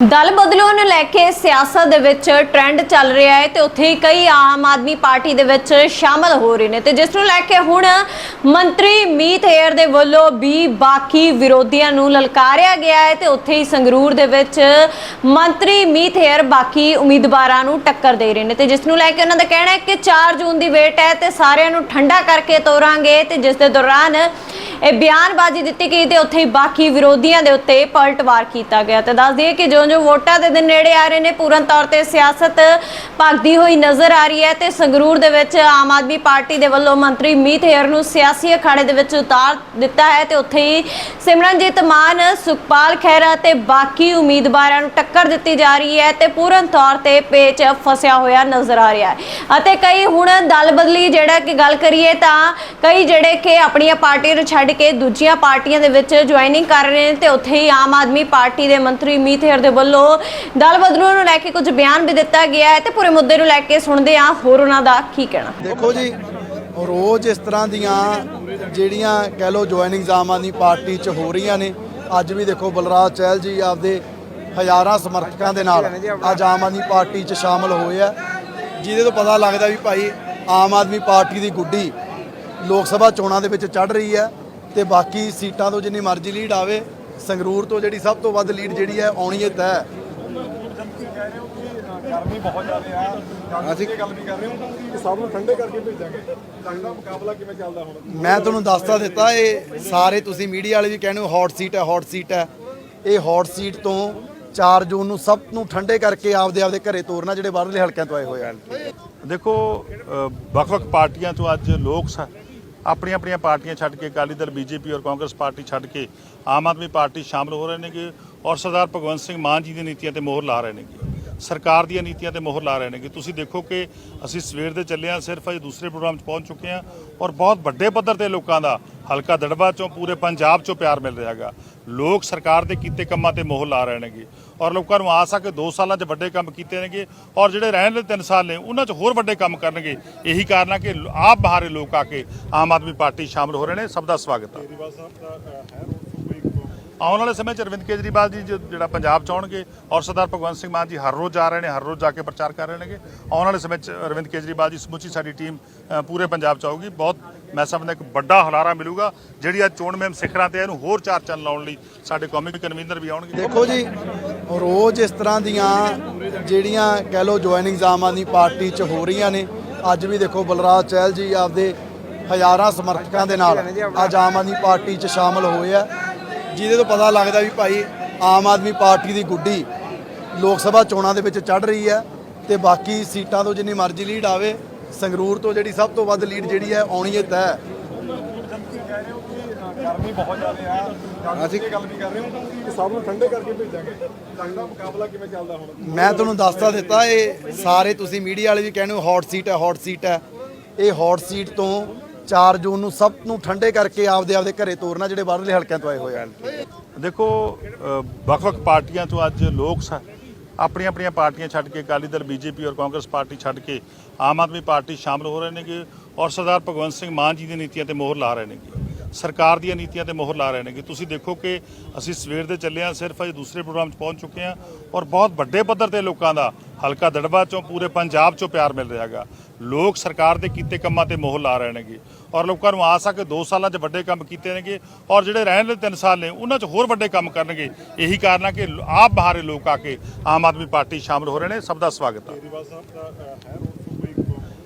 ਦਲ ਬਦਲੂ ਨੂੰ ਲੈ ਕੇ ਸਿਆਸਤ ਦੇ ਵਿੱਚ ਟ੍ਰੈਂਡ ਚੱਲ ਰਿਹਾ ਹੈ ਤੇ ਉੱਥੇ ਹੀ ਕਈ ਆਮ ਆਦਮੀ ਪਾਰਟੀ ਦੇ ਵਿੱਚ ਸ਼ਾਮਲ ਹੋ ਰਹੇ ਨੇ ਤੇ ਜਿਸ ਨੂੰ ਲੈ ਕੇ ਹੁਣ ਮੰਤਰੀ ਮੀਤ ਹੇਅਰ ਦੇ ਵੱਲੋਂ ਵੀ ਬਾਕੀ ਵਿਰੋਧੀਆਂ ਨੂੰ ਲਲਕਾਰਿਆ ਗਿਆ ਹੈ ਤੇ ਉੱਥੇ ਹੀ ਸੰਗਰੂਰ ਦੇ ਵਿੱਚ ਮੰਤਰੀ ਮੀਤ ਹੇਅਰ ਬਾਕੀ ਉਮੀਦਵਾਰਾਂ ਨੂੰ ਟੱਕਰ ਦੇ ਰਹੇ ਨੇ ਤੇ ਜਿਸ ਨੂੰ ਲੈ ਕੇ ਉਹਨਾਂ ਦਾ ਕਹਿਣਾ ਹੈ ਕਿ 4 ਜੂਨ ਦੀ ਵੇਟ ਹੈ ਤੇ ਸਾਰਿਆਂ ਨੂੰ ਠੰਡਾ ਕਰਕੇ ਤੋਰਾਂਗੇ ਤੇ ਜਿਸ ਦੇ ਦੌਰਾਨ ਇਹ ਬਿਆਨਬਾਜ਼ੀ ਦਿੱਤੀ ਗਈ ਤੇ ਉੱਥੇ ਹੀ ਬਾਕੀ ਵਿਰੋਧੀਆਂ ਦੇ ਉੱਤੇ ਪਲਟਵਾਰ ਕੀਤਾ ਗਿਆ ਤੇ ਦੱਸ ਦਈਏ ਕਿ ਜਿਉਂ-ਜਿਉਂ ਵੋਟਾਂ ਦੇ ਦਿਨ ਨੇੜੇ ਆ ਰਹੇ ਨੇ, ਪੂਰਨ ਤੌਰ ਤੇ ਸਿਆਸਤ ਭਗਦੀ ਹੋਈ ਨਜ਼ਰ ਆ ਰਹੀ ਹੈ ਤੇ ਸੰਗਰੂਰ ਦੇ ਵਿੱਚ ਆਮ ਆਦਮੀ ਪਾਰਟੀ ਦੇ ਵੱਲੋਂ ਮੰਤਰੀ ਮੀਤ ਹੇਅਰ ਨੂੰ ਸਿਆਸੀ ਅਖਾੜੇ ਦੇ ਵਿੱਚ ਉਤਾਰ ਦਿੱਤਾ ਹੈ ਤੇ ਉੱਥੇ ਹੀ ਸਿਮਰਨਜੀਤ ਮਾਨ, ਸੁਖਪਾਲ ਖਹਿਰਾ ਤੇ ਬਾਕੀ ਉਮੀਦਵਾਰਾਂ ਨੂੰ ਟੱਕਰ ਦਿੱਤੀ ਜਾ ਰਹੀ ਹੈ ਤੇ ਪੂਰਨ ਤੌਰ ਤੇ ਪੇਚ ਫਸਿਆ ਹੋਇਆ ਨਜ਼ਰ ਆ ਰਿਹਾ ਹੈ। ਅਤੇ ਕਈ ਹੁਣ ਦਲ ਬਦਲੀ ਜਿਹੜਾ ਕਿ ਗੱਲ ਕਰੀਏ ਤਾਂ ਕਈ ਜਿਹੜੇ ਕਿ ਆਪਣੀਆਂ ਪਾਰਟੀਆਂ ਨੂੰ ਛੱਡ ਕੇ ਦੂਜੀਆਂ ਪਾਰਟੀਆਂ ਦੇ ਵਿੱਚ ਜੁਆਇਨਿੰਗ ਕਰ ਰਹੇ ਨੇ ਤੇ ਉੱਥੇ ਹੀ ਆਮ ਆਦਮੀ ਪਾਰਟੀ ਦੇ ਮੰਤਰੀ ਮੀਤ ਦੇ ਵੱਲੋਂ ਦਲ ਬਦਲੂ ਨੂੰ ਲੈ ਕੇ ਕੁਝ ਬਿਆਨ ਵੀ ਦਿੱਤਾ ਗਿਆ ਹੈ ਤੇ ਪੂਰੇ ਮੁੱਦੇ ਨੂੰ ਲੈ ਕੇ ਸੁਣਦੇ ਹਾਂ ਹੋਰ ਉਹਨਾਂ ਦਾ ਕੀ ਕਹਿਣਾ। ਦੇਖੋ ਜੀ, ਰੋਜ਼ ਇਸ ਤਰ੍ਹਾਂ ਦੀਆਂ ਜਿਹੜੀਆਂ ਕਹਿ ਲੋ ਜੁਆਇਨਿੰਗਸ ਆਮ ਆਦਮੀ ਪਾਰਟੀ 'ਚ ਹੋ ਰਹੀਆਂ ਨੇ, ਅੱਜ ਵੀ ਦੇਖੋ ਬਲਰਾਜ ਚਹਿਲ ਜੀ ਆਪਦੇ ਹਜ਼ਾਰਾਂ ਸਮਰਥਕਾਂ ਦੇ ਨਾਲ ਅੱਜ ਆਮ ਆਦਮੀ ਪਾਰਟੀ 'ਚ ਸ਼ਾਮਲ ਹੋਏ ਆ, ਜਿਹਦੇ ਤੋਂ ਪਤਾ ਲੱਗਦਾ ਵੀ ਭਾਈ ਆਮ ਆਦਮੀ ਪਾਰਟੀ ਦੀ ਗੁੱਡੀ ਲੋਕ ਸਭਾ ਚੋਣਾਂ ਦੇ ਵਿੱਚ ਚੜ ਰਹੀ ਹੈ ਤੇ ਬਾਕੀ ਸੀਟਾਂ ਤੋਂ ਜਿੰਨੀ ਮਰਜ਼ੀ ਲੀਡ ਆਵੇ ਸੰਗਰੂਰ ਤੋਂ ਜਿਹੜੀ ਸਭ ਤੋਂ ਵੱਧ ਲੀਡ ਜਿਹੜੀ ਹੈ ਆਉਣੀ ਹੈ ਤੈਅ। ਗਰਮੀ ਬਹੁਤ ਜ਼ਿਆਦਾ ਆ। ਅਸੀਂ ਗੱਲ ਵੀ ਕਰ ਰਹੇ ਹਾਂ ਕਿ ਸਭ ਨੂੰ ਠੰਡੇ ਕਰਕੇ ਭੇਜਾਂਗੇ ਲੱਗਦਾ ਮੁਕਾਬਲਾ ਕਿਵੇਂ ਚੱਲਦਾ ਹੁਣ? ਮੈਂ ਤੁਹਾਨੂੰ ਦੱਸਤਾ ਦਿੱਤਾ ਇਹ ਸਾਰੇ ਤੁਸੀਂ ਮੀਡੀਆ ਵਾਲੇ ਵੀ ਕਹਿੰਦੇ ਹੋ ਹੌਟ ਸੀਟ ਹੈ ਹੌਟ ਸੀਟ ਹੈ। ਇਹ ਹੌਟ ਸੀਟ ਤੋਂ 4 ਜੂਨ ਨੂੰ ਸਭ ਨੂੰ ਠੰਡੇ ਕਰਕੇ ਆਪਦੇ ਆਪਦੇ ਘਰੇ ਤੋਰਨਾ ਜਿਹੜੇ ਬਾਹਰਲੇ ਹਲਕਿਆਂ ਤੋਂ ਆਏ ਹੋਏ ਆ। ਦੇਖੋ ਵੱਖ-ਵੱਖ ਪਾਰਟੀਆਂ ਤੋਂ ਅੱਜ ਲੋਕ ਸ- ਆਪਣੀਆਂ ਆਪਣੀਆਂ ਪਾਰਟੀਆਂ ਛੱਡ ਕੇ ਅਕਾਲੀ ਦਲ, ਬੀਜੇਪੀ ਔਰ ਕਾਂਗਰਸ ਪਾਰਟੀ ਛੱਡ ਕੇ ਆਮ ਆਦਮੀ ਪਾਰਟੀ ਸ਼ਾਮਲ ਹੋ ਰਹੇ ਨੇਗੇ ਔਰ ਸਰਦਾਰ ਭਗਵੰਤ ਸਿੰਘ ਮਾਨ ਜੀ ਦੀਆਂ ਨੀਤੀਆਂ ਤੇ ਮੋਹਰ ਲਾ ਰਹੇ ਨੇਗੇ। ਸਰਕਾਰ ਦੀਆਂ ਨੀਤੀਆਂ ਤੇ ਮੋਹਰ ਲਾ ਰਹੇ ਨੇਗੇ। ਤੁਸੀਂ ਦੇਖੋ ਕਿ ਅਸੀਂ ਸਵੇਰ ਦੇ ਚੱਲੇ ਹਾਂ, ਸਿਰਫ ਅਜੇ ਦੂਸਰੇ ਪ੍ਰੋਗਰਾਮ 'ਚ ਪਹੁੰਚ ਚੁੱਕੇ ਹਾਂ ਔਰ ਬਹੁਤ ਵੱਡੇ ਪੱਧਰ ਤੇ ਲੋਕਾਂ ਦਾ ਹਲਕਾ ਦੜਬਾ ਚੋਂ ਪੂਰੇ ਪੰਜਾਬ ਚੋਂ ਪਿਆਰ ਮਿਲ ਰਿਹਾ ਹੈਗਾ। ਲੋਕ ਸਰਕਾਰ ਦੇ ਕੀਤੇ ਕੰਮਾਂ ਤੇ ਮੋਹਰ ਲਾ ਰਹੇ ਨੇਗੇ ਔਰ ਲੋਕਾਂ ਨੂੰ ਆਸ ਆ ਕਿ 2 ਸਾਲਾਂ 'ਚ ਵੱਡੇ ਕੰਮ ਕੀਤੇ ਨੇਗੇ ਔਰ ਜਿਹੜੇ ਰਹਿਣ ਵਾਲੇ 3 ਸਾਲ ਨੇ, ਉਹਨਾਂ 'ਚ ਹੋਰ ਵੱਡੇ ਕੰਮ ਕਰਨਗੇ। ਇਹੀ ਕਾਰਨ ਆ ਕਿ ਆਪ ਬਾਹਰੇ ਲੋਕ ਆ ਕੇ ਆਮ ਆਦਮੀ ਪਾਰਟੀ ਸ਼ਾਮਲ ਹੋ ਰਹੇ ਨੇ। ਸਭ ਦਾ ਸਵਾਗਤ ਹੈ ਆਉਣ ਵਾਲੇ ਸਮੇਂ 'ਚ ਅਰਵਿੰਦ ਕੇਜਰੀਵਾਲ ਜੀ ਜਿਹੜਾ ਪੰਜਾਬ 'ਚ ਆਉਣਗੇ ਔਰ ਸਰਦਾਰ ਭਗਵੰਤ ਸਿੰਘ ਮਾਨ ਜੀ ਹਰ ਰੋਜ਼ ਜਾ ਰਹੇ ਨੇ, ਹਰ ਰੋਜ਼ ਜਾ ਕੇ ਪ੍ਰਚਾਰ ਕਰ ਰਹੇ ਨੇਗੇ। ਆਉਣ ਵਾਲੇ ਸਮੇਂ 'ਚ ਅਰਵਿੰਦ ਕੇਜਰੀਵਾਲ ਜੀ ਸਮੁੱਚੀ ਸਾਡੀ ਟੀਮ ਪੂਰੇ ਪੰਜਾਬ 'ਚ ਆਊਗੀ। ਬਹੁਤ ਮੈਂ ਸਮਝਦਾ ਇੱਕ ਵੱਡਾ ਹੁਲਾਰਾ ਮਿਲੂਗਾ, ਜਿਹੜੀ ਅੱਜ ਚੋਣ ਮੁਹਿੰਮ ਸਿਖਰਾਂ ਤੇ ਇਹਨੂੰ ਹੋਰ ਚਾਰ ਚੰਨ ਲਾਉਣ ਲਈ ਸਾਡੇ ਕੌਮੀ ਕਨਵੀਨਰ ਵੀ ਆਉਣਗੇ। ਦੇਖੋ ਜੀ, ਰੋਜ਼ ਇਸ ਤਰ੍ਹਾਂ ਦੀਆਂ ਜਿਹੜੀਆਂ ਕਹਿ ਲੋ ਜੁਆਇਨਿੰਗਸ ਆਮ ਆਦਮੀ ਪਾਰਟੀ 'ਚ ਹੋ ਰਹੀਆਂ ਨੇ, ਅੱਜ ਵੀ ਦੇਖੋ ਬਲਰਾਜ ਚਹਿਲ ਜੀ ਆਪਦੇ ਹਜ਼ਾਰਾਂ ਸਮਰਥਕਾਂ ਦੇ ਨਾਲ ਅੱਜ ਆਮ ਆਦਮੀ ਪਾਰਟੀ 'ਚ ਸ਼ਾਮਲ ਹੋਏ ਆ। ਜਿਹਦੇ ਤੋਂ ਪਤਾ ਲੱਗਦਾ ਵੀ ਭਾਈ ਆਮ ਆਦਮੀ ਪਾਰਟੀ ਦੀ ਗੁੱਡੀ ਲੋਕ ਸਭਾ ਚੋਣਾਂ ਦੇ ਵਿੱਚ ਚੜ ਰਹੀ ਹੈ ਤੇ ਬਾਕੀ ਸੀਟਾਂ ਤੋਂ ਜਿੰਨੀ ਮਰਜ਼ੀ ਲੀਡ ਆਵੇ ਸੰਗਰੂਰ ਤੋਂ ਜਿਹੜੀ ਸਭ ਤੋਂ ਵੱਧ ਲੀਡ ਜਿਹੜੀ ਹੈ ਆਉਣੀ ਹੈ ਗਰਮੀ ਬਹੁਤ ਜ਼ਿਆਦਾ ਆ। ਅਸੀਂ ਗੱਲ ਵੀ ਕਰ ਰਹੇ ਹਾਂ ਕਿ ਸਭ ਨੂੰ ਠੰਡੇ ਕਰਕੇ ਭੇਜਾਂਗੇ। ਲੱਗਦਾ ਮੁਕਾਬਲਾ ਕਿਵੇਂ ਚੱਲਦਾ ਹੁਣ? ਮੈਂ ਤੁਹਾਨੂੰ ਦੱਸਤਾ ਦਿੱਤਾ ਇਹ ਸਾਰੇ ਤੁਸੀਂ ਮੀਡੀਆ ਵਾਲੇ ਵੀ ਕਹਿੰਦੇ ਹੋ ਹੌਟ ਸੀਟ ਹੈ ਹੌਟ ਸੀਟ ਹੈ। ਇਹ ਹੌਟ ਸੀਟ ਤੋਂ 4 ਜੂਨ ਨੂੰ ਸਭ ਨੂੰ ਠੰਡੇ ਕਰਕੇ ਆਪਦੇ ਆਪਦੇ ਘਰੇ ਤੋਰਨਾ, ਜਿਹੜੇ ਬਾਹਰਲੇ ਹਲਕਿਆਂ ਤੋਂ ਆਏ ਹੋਏ ਹਨ ਦੇਖੋ ਵੱਖ-ਵੱਖ ਪਾਰਟੀਆਂ ਤੋਂ ਅੱਜ ਲੋਕ ਸ- ਆਪਣੀਆਂ ਆਪਣੀਆਂ ਪਾਰਟੀਆਂ ਛੱਡ ਕੇ ਅਕਾਲੀ ਦਲ, ਬੀਜੇਪੀ ਔਰ ਕਾਂਗਰਸ ਪਾਰਟੀ ਛੱਡ ਕੇ ਆਮ ਆਦਮੀ ਪਾਰਟੀ ਸ਼ਾਮਲ ਹੋ ਰਹੇ ਨੇਗੇ ਔਰ ਸਰਦਾਰ ਭਗਵੰਤ ਸਿੰਘ ਮਾਨ ਜੀ ਦੀਆਂ ਨੀਤੀਆਂ ਤੇ ਮੋਹਰ ਲਾ ਰਹੇ ਨੇਗੇ। ਸਰਕਾਰ ਦੀਆਂ ਨੀਤੀਆਂ ਤੇ ਮੋਹਰ ਲਾ ਰਹੇ ਨੇਗੇ ਤੁਸੀਂ ਦੇਖੋ ਕਿ ਅਸੀਂ ਸਵੇਰ ਦੇ ਚੱਲੇ ਹਾਂ, ਸਿਰਫ ਅਜੇ ਦੂਸਰੇ ਪ੍ਰੋਗਰਾਮ 'ਚ ਪਹੁੰਚ ਚੁੱਕੇ ਹਾਂ ਔਰ ਬਹੁਤ ਵੱਡੇ ਪੱਧਰ ਤੇ ਲੋਕਾਂ ਦਾ ਹਲਕਾ ਦੜਬਾ ਚੋਂ ਪੂਰੇ ਪੰਜਾਬ ਚੋਂ ਪਿਆਰ ਮਿਲ ਰਿਹਾ ਹੈਗਾ। ਲੋਕ ਸਰਕਾਰ ਦੇ ਕੀਤੇ ਕੰਮਾਂ ਤੇ ਮੋਹਰ ਲਾ ਰਹੇ ਨੇਗੇ ਔਰ ਲੋਕਾਂ ਨੂੰ ਆਸ ਆ ਕਿ 2 ਸਾਲਾਂ 'ਚ ਵੱਡੇ ਕੰਮ ਕੀਤੇ ਨੇਗੇ ਔਰ ਜਿਹੜੇ ਰਹਿਣ ਵਾਲੇ 3 ਸਾਲ ਨੇ, ਉਹਨਾਂ 'ਚ ਹੋਰ ਵੱਡੇ ਕੰਮ ਕਰਨਗੇ। ਇਹੀ ਕਾਰਨ ਆ ਕਿ ਆਪ ਬਾਹਰੇ ਲੋਕ ਆ ਕੇ ਆਮ ਆਦਮੀ ਪਾਰਟੀ ਸ਼ਾਮਲ ਹੋ ਰਹੇ ਨੇ। ਸਭ ਦਾ ਸਵਾਗਤ ਆ।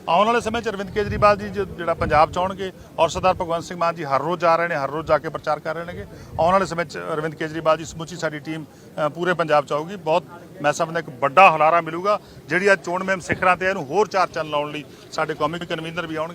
ਆਉਣ ਵਾਲੇ ਸਮੇਂ 'ਚ ਅਰਵਿੰਦ ਕੇਜਰੀਵਾਲ ਜੀ ਜਿਹੜਾ ਪੰਜਾਬ 'ਚ ਆਉਣਗੇ ਔਰ ਸਰਦਾਰ ਭਗਵੰਤ ਸਿੰਘ ਮਾਨ ਜੀ ਹਰ ਰੋਜ਼ ਜਾ ਰਹੇ ਨੇ, ਹਰ ਰੋਜ਼ ਜਾ ਕੇ ਪ੍ਰਚਾਰ ਕਰ ਰਹੇ ਨੇਗੇ। ਆਉਣ ਵਾਲੇ ਸਮੇਂ 'ਚ ਅਰਵਿੰਦ ਕੇਜਰੀਵਾਲ ਜੀ ਸਮੁੱਚੀ ਸਾਡੀ ਟੀਮ ਪੂਰੇ ਪੰਜਾਬ 'ਚ ਆਊਗੀ। ਬਹੁਤ ਮੈਂ ਸਮਝਦਾ ਇੱਕ ਵੱਡਾ ਹੁਲਾਰਾ ਮਿਲੂਗਾ। ਜਿਹੜੀ ਅੱਜ ਚੋਣ ਮੁਹਿੰਮ ਸਿਖਰਾਂ ਤੇ ਇਹਨੂੰ ਹੋਰ ਚਾਰ ਚੰਨ ਲਾਉਣ ਲਈ ਸਾਡੇ ਕੌਮੀ ਕਨਵੀਨਰ ਵੀ ਆਉਣਗੇ।